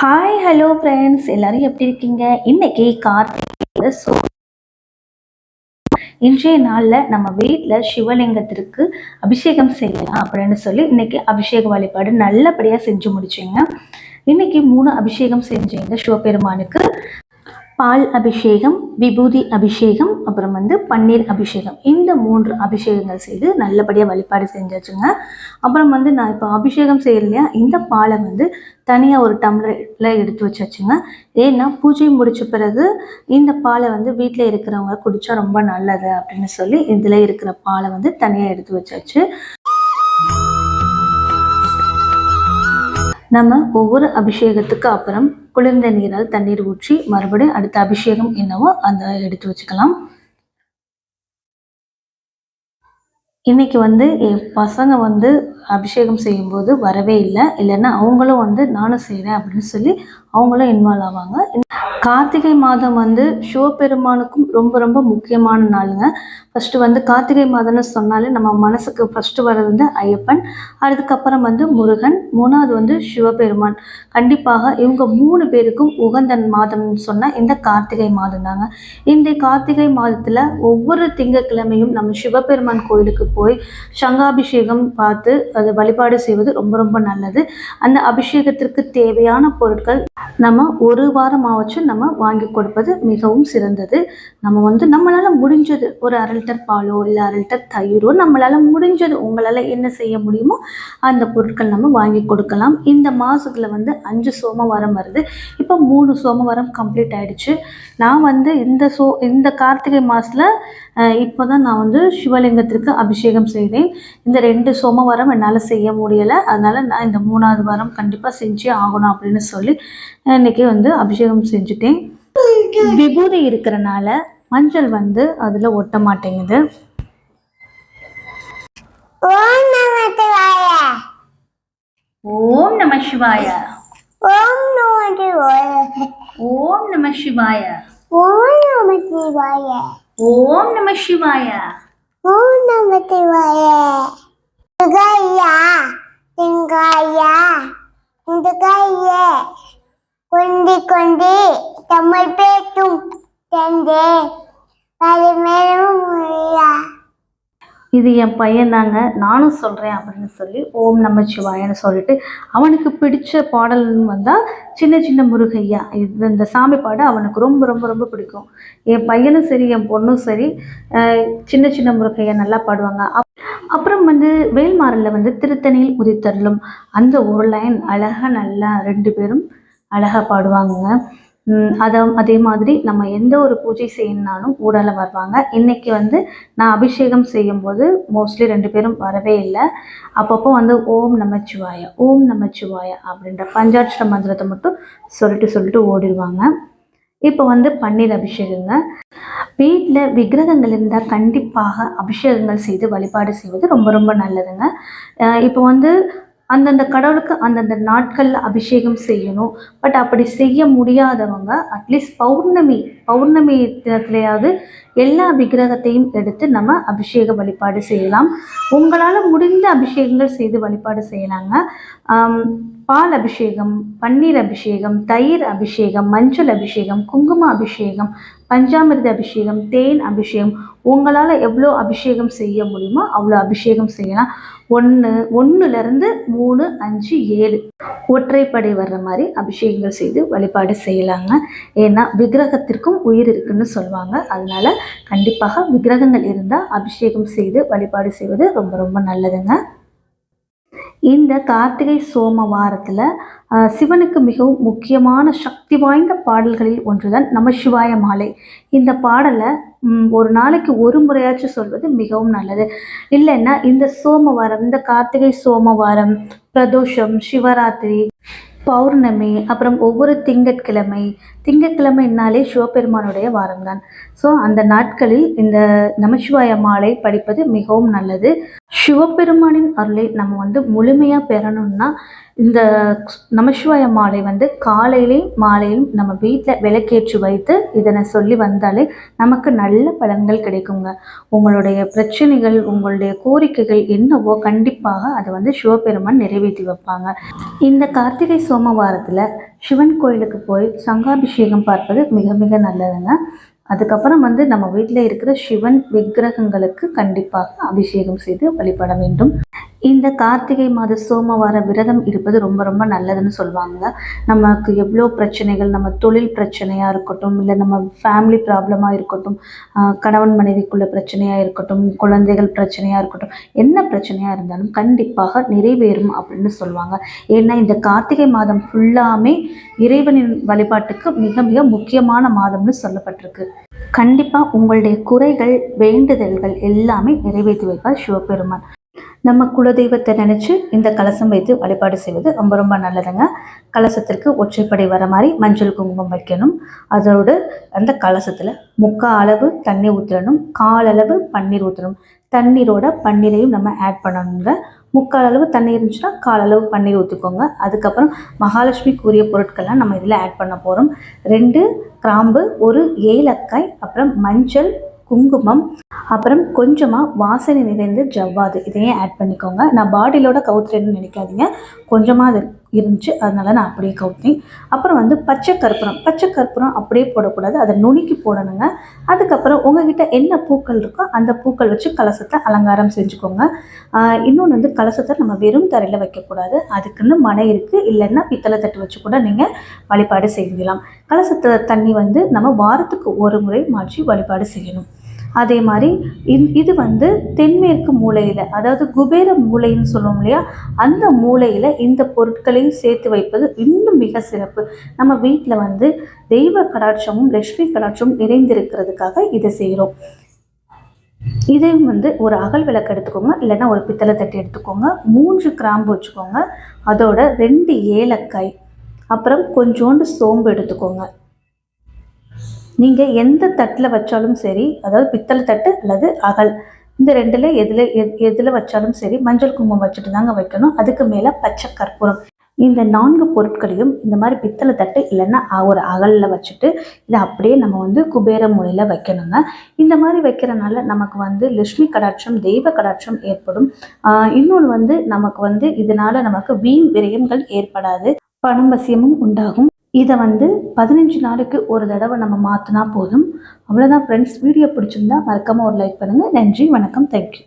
Hi hello friends எல்லாரும் எப்படி இருக்கீங்க? இன்னைக்கு கார்த்திகை சோ இன்றைய நாளில் நம்ம வீட்டில் சிவலிங்கத்திற்கு அபிஷேகம் செய்யலாம் அப்படின்னு சொல்லி இன்னைக்கு அபிஷேக வழிபாடு நல்லபடியாக செஞ்சு முடிச்சிங்க. இன்னைக்கு மூணு அபிஷேகம் செஞ்சீங்க சிவபெருமானுக்கு. பால் அபிஷேகம் விபூதி அபிஷேகம் அப்புறம் வந்து பன்னீர் அபிஷேகம். இந்த மூன்று அபிஷேகங்கள் செய்து நல்லபடியாக வழிபாடு செஞ்சாச்சுங்க அப்புறம் வந்து நான் இப்போ அபிஷேகம் செய்யலையா? இந்த பாலை வந்து தனியாக ஒரு டம்ளரில் எடுத்து வச்சாச்சுங்க ஏன்னா பூஜை முடித்த பிறகு இந்த பாலை வந்து வீட்டில் இருக்கிறவங்க குடித்தா ரொம்ப நல்லது அப்படின்னு சொல்லி இதில் இருக்கிற பாலை வந்து தனியாக எடுத்து வச்சாச்சு நம்ம ஒவ்வொரு அபிஷேகத்துக்கு அப்புறம் குளிர்ந்த நீரால் தண்ணீர் ஊற்றி மறுபடியும் அடுத்த அபிஷேகம் என்னவோ அந்த எடுத்து வச்சுக்கலாம். இன்னைக்கு வந்து என் பசங்க வந்து அபிஷேகம் செய்யும்போது வரவே இல்லை. இல்லைன்னா அவங்களும் வந்து நானும் செய்கிறேன் அப்படின்னு சொல்லி அவங்களும் இன்வால்வ் ஆவாங்க. கார்த்திகை மாதம் வந்து சிவபெருமானுக்கும் ரொம்ப ரொம்ப முக்கியமான நாளுங்க. ஃபஸ்ட்டு வந்து கார்த்திகை மாதம்னு சொன்னாலே நம்ம மனசுக்கு ஃபஸ்ட்டு வர்றது வந்து ஐயப்பன் அதுக்கப்புறம் வந்து முருகன் மூணாவது வந்து சிவபெருமான். கண்டிப்பாக இவங்க மூணு பேருக்கும் உகந்த மாதம்னு சொன்னால் இந்த கார்த்திகை மாதம் தாங்க. இந்த கார்த்திகை மாதத்தில் ஒவ்வொரு திங்கட்கிழமையும் நம்ம சிவபெருமான் கோயிலுக்கு போய் சங்காபிஷேகம் பார்த்து அதை வழிபாடு செய்வது ரொம்ப ரொம்ப நல்லது. அந்த அபிஷேகத்திற்கு தேவையான பொருட்கள் நம்ம ஒரு வாரமாகச்சும் நம்ம வாங்கி கொடுப்பது மிகவும் சிறந்தது. நம்ம வந்து நம்மளால் முடிஞ்சது ஒரு அரை லிட்டர் பாலோ இல்லை அரை லிட்டர் தயிரோ நம்மளால் முடிஞ்சது உங்களால் என்ன செய்ய முடியுமோ அந்த பொருட்கள் நம்ம வாங்கி கொடுக்கலாம். இந்த மாதத்தில் வந்து அஞ்சு சோமவாரம் வருது. இப்போ மூணு சோமவாரம் கம்ப்ளீட் ஆகிடுச்சு நான் வந்து இந்த சோ இந்த கார்த்திகை மாதத்தில் இப்போ தான் நான் வந்து சிவலிங்கத்திற்கு அபிஷேகம் செய்தேன். இந்த ரெண்டு சோமவாரம் என்னால் செய்ய முடியலை. அதனால் நான் இந்த மூணாவது வாரம் கண்டிப்பாக செஞ்சே ஆகணும் அப்படின்னு சொல்லி இன்னைக்கு வந்து அபிஷேகம் செஞ்சுட்டேன். விபூதி இருக்கிறனால மஞ்சள் வந்து அதில் ஒட்ட மாட்டேங்குது. ஓம் நம சிவாய. ஓம் நம சிவாய. ஓம் நம சிவாய. ஓம் நம சிவாய. ஓம் நம சிவாய. ஓம் நம சிவாய. துகையா திங்காயா சிங்காயே கொண்டி கொண்டி தமிழ் பேட்டும் தந்தே இது என் பையன்தாங்க நானும் சொல்கிறேன் அப்படின்னு சொல்லி ஓம் நமச்சிவாயன்னு சொல்லிட்டு அவனுக்கு பிடிச்ச பாடல் வந்தால் சின்ன சின்ன முருகையா இது இந்த சாமி பாட அவனுக்கு ரொம்ப ரொம்ப ரொம்ப பிடிக்கும். என் பையனும் சரி என் பொண்ணும் சரி சின்ன சின்ன முருகையா நல்லா பாடுவாங்க. அப்- அப்புறம் வந்து வேல்மாறலில் வந்து திருத்தணியில் உதித்தருளும் அந்த ஒரு லைன் அழகாக நல்லா ரெண்டு பேரும் அழகாக பாடுவாங்க அதை அதே மாதிரி நம்ம எந்த ஒரு பூஜை செய்யணுன்னாலும் ஊடால வருவாங்க. இன்னைக்கு வந்து நான் அபிஷேகம் செய்யும்போது மோஸ்ட்லி ரெண்டு பேரும் வரவே இல்லை. அப்பப்போ வந்து ஓம் நமச்சிவாய ஓம் நமச்சிவாய அப்படின்ற பஞ்சாட்சர மந்திரத்தை மட்டும் சொல்லிட்டு சொல்லிட்டு ஓடிடுவாங்க. இப்போ வந்து பன்னீர் அபிஷேகங்க. வீட்டில் விக்கிரகங்கள் இருந்தால் கண்டிப்பாக அபிஷேகங்கள் செய்து வழிபாடு செய்வது ரொம்ப ரொம்ப நல்லதுங்க. இப்போ வந்து அந்தந்த கடவுளுக்கு அந்தந்த நாட்களில் அபிஷேகம் செய்யணும். பட் அப்படி செய்ய முடியாதவங்க அட்லீஸ்ட் பௌர்ணமி பௌர்ணமி தினத்திலேயாவது எல்லா விக்கிரகத்தையும் எடுத்து நம்ம அபிஷேக வழிபாடு செய்யலாம். உங்களால் முடிந்த அபிஷேகங்கள் செய்து வழிபாடு செய்யலாங்க. பால் அபிஷேகம் பன்னீர் அபிஷேகம் தயிர் அபிஷேகம் மஞ்சள் அபிஷேகம் குங்கும அபிஷேகம் பஞ்சாமிர்த அபிஷேகம் தேன் அபிஷேகம் உங்களால் எவ்வளோ அபிஷேகம் செய்ய முடியுமோ அவ்வளோ அபிஷேகம் செய்யலாம். ஒன்று ஒன்றுலேருந்து மூணு அஞ்சு ஏழு. ஒற்றைப்படை வர்ற மாதிரி அபிஷேகங்கள் செய்து வழிபாடு செய்யலாங்க. ஏன்னா விக்கிரகத்திற்கும் உயிர் இருக்குன்னு சொல்லுவாங்க. அதனால் கண்டிப்பாக விக்கிரகங்கள் இருந்தால் அபிஷேகம் செய்து வழிபாடு செய்வது ரொம்ப ரொம்ப நல்லதுங்க. இந்த கார்த்திகை சோமவாரத்தில் சிவனுக்கு மிகவும் முக்கியமான சக்தி வாய்ந்த பாடல்களில் ஒன்றுதான் நம சிவாய மாலை. இந்த பாடலை ஒரு நாளைக்கு ஒரு முறையாச்சும் சொல்வது மிகவும் நல்லது. இல்லைன்னா இந்த சோமவாரம் இந்த கார்த்திகை சோமவாரம் பிரதோஷம் சிவராத்திரி பௌர்ணமி அப்புறம் ஒவ்வொரு திங்கட்கிழமை. திங்கட்கிழமைனாலே சிவபெருமானுடைய வாரம்தான். ஸோ அந்த நாட்களில் இந்த நமச்சிவாய மாலை படிப்பது மிகவும் நல்லது. சிவபெருமானின் அருளை நம்ம வந்து முழுமையாக பெறணும்னா இந்த நமசிவாய மாலை வந்து காலையிலையும் மாலையிலும் நம்ம வீட்டில் விளக்கேற்றி வைத்து இதனை சொல்லி வந்தாலே நமக்கு நல்ல பலன்கள் கிடைக்குங்க. உங்களுடைய பிரச்சனைகள் உங்களுடைய கோரிக்கைகள் என்னவோ கண்டிப்பாக அதை வந்து சிவபெருமான் நிறைவேற்றி வைப்பாங்க. இந்த கார்த்திகை சோமவாரத்தில் சிவன் கோயிலுக்கு போய் சங்காபிஷேகம் பார்ப்பது மிக மிக நல்லதுங்க. அதுக்கப்புறம் வந்து நம்ம வீட்டில் இருக்கிற சிவன் விக்கிரகங்களுக்கு கண்டிப்பாக அபிஷேகம் செய்து வழிபட வேண்டும். இந்த கார்த்திகை மாத சோமவார விரதம் இருப்பது ரொம்ப ரொம்ப நல்லதுன்னு சொல்லுவாங்க. நமக்கு எவ்வளோ பிரச்சனைகள் நம்ம தொழில் பிரச்சனையாக இருக்கட்டும் இல்லை நம்ம ஃபேமிலி ப்ராப்ளமாக இருக்கட்டும் கணவன் மனைவிக்குள்ள பிரச்சனையாக இருக்கட்டும் குழந்தைகள் பிரச்சனையாக இருக்கட்டும் என்ன பிரச்சனையாக இருந்தாலும் கண்டிப்பாக நிறைவேறும் அப்படின்னு சொல்லுவாங்க. ஏன்னா இந்த கார்த்திகை மாதம் ஃபுல்லாமே இறைவனின் வழிபாட்டுக்கு மிக மிக முக்கியமான மாதம்னு சொல்லப்பட்டிருக்கு. கண்டிப்பாக உங்களுடைய குறைகள் வேண்டுதல்கள் எல்லாமே நிறைவேற்றி வைப்பார் சிவபெருமான். நம்ம குலதெய்வத்தை நினச்சி இந்த கலசம் வைத்து வழிபாடு செய்வது ரொம்ப ரொம்ப நல்லதுங்க. கலசத்திற்கு ஒற்றைப்படை வர மாதிரி மஞ்சள் குங்குமம் வைக்கணும். அதோடு அந்த கலசத்தில் முக்கால் அளவு தண்ணி ஊற்றணும் கால் அளவு பன்னீர் ஊற்றணும் தண்ணீரோட பன்னீரையும் நம்ம ஆட் பண்ணணுங்க. முக்கால் அளவு தண்ணி இருந்துச்சுன்னா கால் அளவு பன்னீர் ஊற்றிக்கோங்க அதுக்கப்புறம் மகாலட்சுமிக்குரிய பொருட்கள்லாம் நம்ம இதில் ஆட் பண்ண போகிறோம் ரெண்டு கிராம்பு ஒரு ஏலக்காய் அப்புறம் மஞ்சள் குங்குமம் அப்புறம் கொஞ்சமாக வாசனை நிறைந்த ஜவ்வாது. இதையும் ஆட் பண்ணிக்கோங்க. நான் பாடியிலோட கவுத்துறேன்னு நினைக்காதீங்க. கொஞ்சமாக அது இருந்துச்சு. அதனால் நான் அப்படியே கவுத்தேன் அப்புறம் வந்து பச்சை கற்பூரம். பச்சை கற்பூரம் அப்படியே போடக்கூடாது. அதை நுணுக்கி போடணுங்க. அதுக்கப்புறம் உங்ககிட்ட என்ன பூக்கள் இருக்கோ அந்த பூக்கள் வச்சு கலசத்தை அலங்காரம் செஞ்சுக்கோங்க. இன்னொன்று வந்து கலசத்தை நம்ம வெறும் தரையில் வைக்கக்கூடாது. அதுக்குன்னு மனை இருக்குது இல்லைன்னா பித்தளை தட்டு வச்சு கூட நீங்கள் வழிபாடு செய்யலாம். கலசத்தை தண்ணி வந்து நம்ம வாரத்துக்கு ஒரு முறை மாற்றி வழிபாடு செய்யணும். அதே மாதிரி இந்- இது வந்து தென்மேற்கு மூலையில் அதாவது குபேர மூலைன்னு சொல்லுவோம் இல்லையா? அந்த மூலையில் இந்த பொருட்களையும் சேர்த்து வைப்பது இன்னும் மிக சிறப்பு. நம்ம வீட்டில் வந்து தெய்வ கடாட்சமும் லட்சுமி கடாட்சமும் நிறைந்திருக்கிறதுக்காக இதை செய்கிறோம் இதையும் வந்து ஒரு அகல் விளக்கு எடுத்துக்கோங்க இல்லைன்னா ஒரு பித்தளை தட்டு எடுத்துக்கோங்க மூன்று கிராம்பு வச்சுக்கோங்க அதோட ரெண்டு ஏலக்காய் அப்புறம் கொஞ்சோண்டு சோம்பு எடுத்துக்கோங்க. நீங்கள் எந்த தட்டில் வச்சாலும் சரி அதாவது பித்தளை தட்டு அல்லது அகல் இந்த ரெண்டில் எதில் எத் எதில் வச்சாலும் சரி மஞ்சள் குங்குமம் வச்சுட்டு தாங்க வைக்கணும். அதுக்கு மேலே பச்சை கற்பூரம். இந்த நான்கு பொருட்களையும் இந்த மாதிரி பித்தளை தட்டு இல்லைன்னா ஒரு அகலில் வச்சுட்டு இதை அப்படியே நம்ம வந்து குபேர மூலையில் வைக்கணுங்க. இந்த மாதிரி வைக்கிறனால நமக்கு வந்து லட்சுமி கடாட்சம் தெய்வ கடாட்சம் ஏற்படும். இன்னொன்று வந்து நமக்கு வந்து இதனால் நமக்கு வீண் விரயங்கள் ஏற்படாது. பணம் வசியமும் உண்டாகும். இதை வந்து பதினஞ்சு நாளைக்கு ஒரு தடவை நம்ம மாற்றினா போதும். அவ்வளோதான் ஃப்ரெண்ட்ஸ் வீடியோ பிடிச்சிருந்தா மறக்காமல் ஒரு லைக் பண்ணுங்கள் நன்றி வணக்கம். தேங்க்யூ